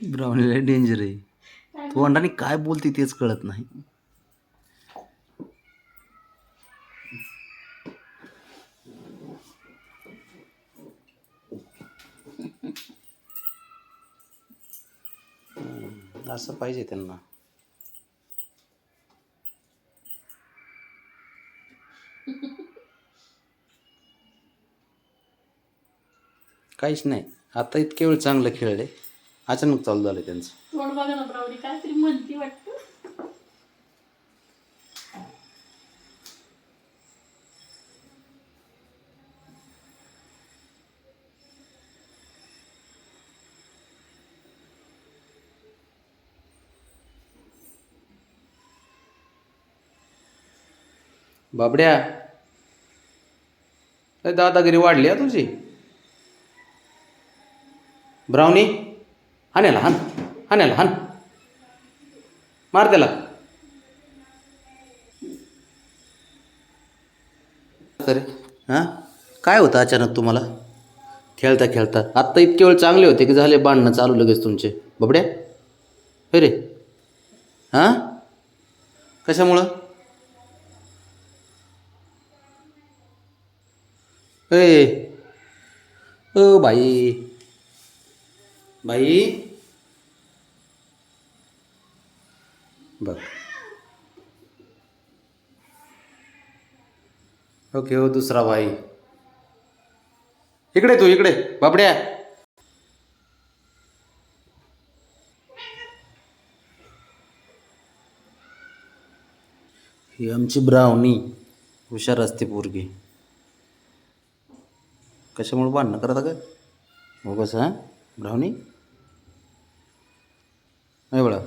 ब्रावणीला danger आहे. तोंडाने काय बोलते तेच कळत नाही. असं पाहिजे त्यांना. काहीच नाही. आता इतके वेळ चांगलं खेळले. अचानक चालू झालं त्यांचं. तोंड बघा ना ब्राऊनी काहीतरी म्हणती वाटतं. बाबड्या. लय दादागिरी वाढली हा तुझी? ब्राउनी हाण्याला हान हाण्याला हान मार त्याला. अरे हां? काय होतं अचानक तुम्हाला? खेळता खेळता. आत्ता इतके वेळ चांगले होते की झाले बांधणं चालू लगेच तुमचे. बबड्या? हे रे. हां? कशामुळं? ए ओ बाई. बाई बघ. ओके हो दुसरा भाई. इकडे तू इकडे. बाबड्या. ही आमची ब्रावणी. हुशार असते पोरगी. कशामुळे भांडणं करता का? हो कसं हां? ब्रावणी? एवढं